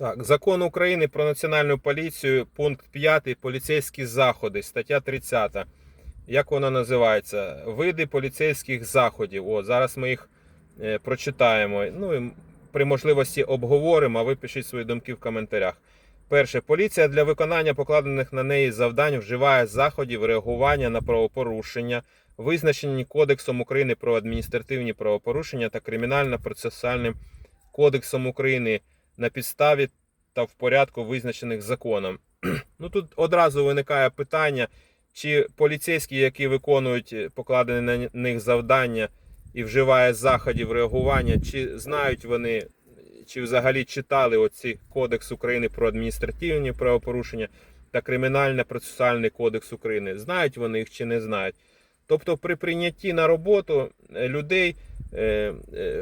Так, закон України про національну поліцію, пункт 5, поліцейські заходи, стаття 30. Як вона називається? Види поліцейських заходів. О, зараз ми їх е, прочитаємо. Ну і при можливості обговоримо, а ви пишіть свої думки в коментарях. Перше, поліція для виконання покладених на неї завдань вживає заходів реагування на правопорушення, визначені Кодексом України про адміністративні правопорушення та Кримінально-процесуальним кодексом України на підставі та в порядку визначених законом. Ну тут одразу виникає питання, чи поліцейські, які виконують е, покладені на них завдання і вживає заходів реагування, чи знають вони, чи взагалі читали оці Кодекс України про адміністративні правопорушення та Кримінально-процесуальний кодекс України. Знають вони їх чи не знають. Тобто, при прийнятті на роботу е, людей е,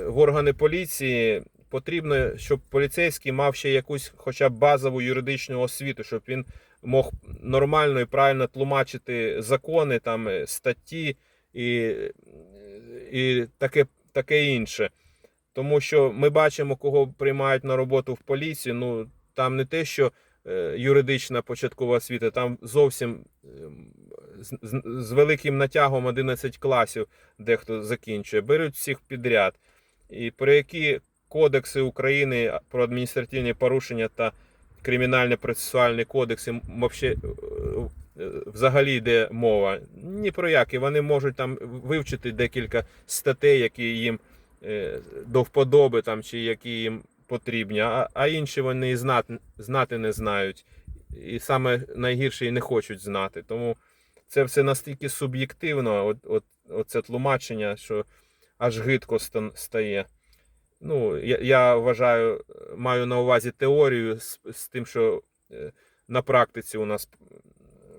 в органи поліції потрібно, щоб поліцейський мав ще якусь хоча б базову юридичну освіту, щоб він мог нормально і правильно тлумачити закони, там е, статті і, і таке, таке інше. Тому що ми бачимо, кого приймають на роботу в поліцію. Ну там не те, що е, юридична початкова освіта, там зовсім ем, з, з великим натягом 11 класів дехто закінчує. Беруть всіх підряд. І про які кодекси України про адміністративні порушення та кримінально-процесуальні кодекси м- вообще, е, е, взагалі йде мова. Ні про які. Вони можуть там вивчити декілька статей, які їм е, до вподоби, там, чи які їм потрібні, а, а інші вони і знати, знати не знають. І саме найгірше і не хочуть знати. Тому це все настільки суб'єктивно, от, от, оце тлумачення, що аж гидко стає. Ну, я, я вважаю, маю на увазі теорію з, з тим, що е, на практиці у нас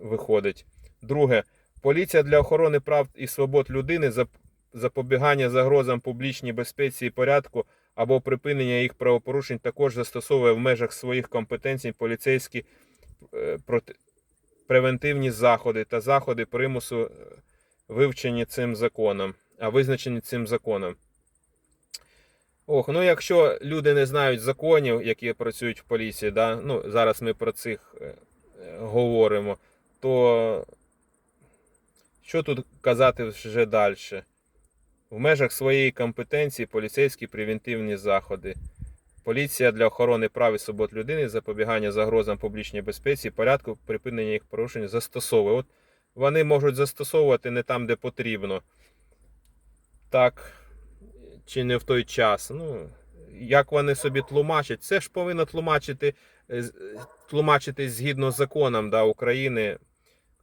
виходить. Друге, поліція для охорони прав і свобод людини, зап- запобігання загрозам публічній безпеці і порядку або припинення їх правопорушень також застосовує в межах своїх компетенцій поліцейські е, проти- превентивні заходи та заходи примусу е, вивчені цим законом, а визначені цим законом. Ох, ну якщо люди не знають законів, які працюють в поліції, да, ну зараз ми про цих е, е, говоримо, то що тут казати вже далі? В межах своєї компетенції поліцейські превентивні заходи. Поліція для охорони прав і свобод людини, запобігання загрозам публічній безпеці, порядку припинення їх порушень застосовує. От вони можуть застосовувати не там, де потрібно. Так, чи не в той час. Ну, як вони собі тлумачать, це ж повинно тлумачити, е, тлумачити згідно з законом да, України,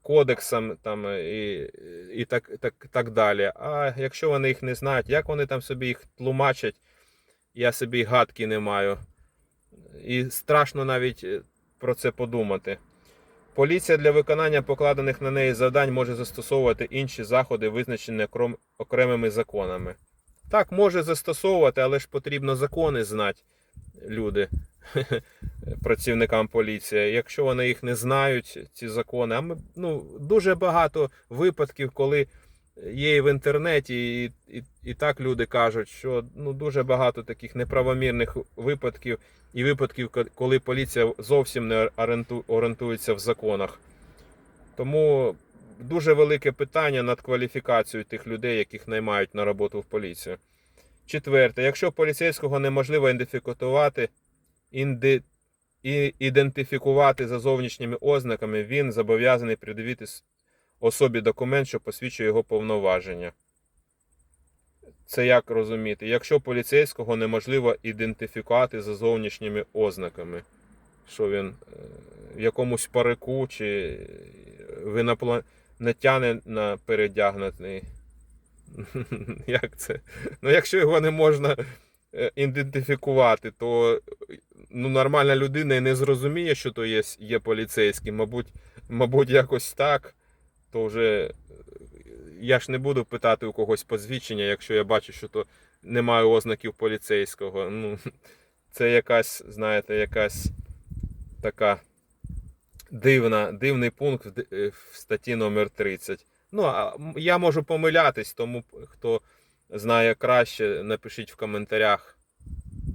кодексам там, е, і, і так, так, так далі. А якщо вони їх не знають, як вони там собі їх тлумачать, я собі гадки не маю. І страшно навіть е, про це подумати. Поліція для виконання покладених на неї завдань може застосовувати інші заходи, визначені окремими законами. Так, може застосовувати, але ж потрібно закони знати, люди, працівникам поліції. Якщо вони їх не знають, ці закони, а ми ну, дуже багато випадків, коли є і в інтернеті, і, і, і так люди кажуть, що ну, дуже багато таких неправомірних випадків і випадків, коли поліція зовсім не орієнту- орієнтується в законах. Тому дуже велике питання над кваліфікацією тих людей, яких наймають на роботу в поліцію. Четверте, якщо поліцейського неможливо ідентифікувати, інди, і, ідентифікувати за зовнішніми ознаками, він зобов'язаний придивити особі документ, що посвідчує його повноваження. Це як розуміти? Якщо поліцейського неможливо ідентифікувати за зовнішніми ознаками, що він е, в якомусь парику чи в інопланетянина передягнутий. Як це? Ну, якщо його не можна е, ідентифікувати, то ну, нормальна людина і не зрозуміє, що то є, є поліцейський. Мабуть, мабуть, якось так, то вже е, я ж не буду питати у когось посвідчення, якщо я бачу, що то немає ознаків поліцейського. Ну, це якась, знаєте, якась така дивна, дивний пункт в е, статті номер 30. Ну, а я можу помилятись, тому хто знає краще, напишіть в коментарях,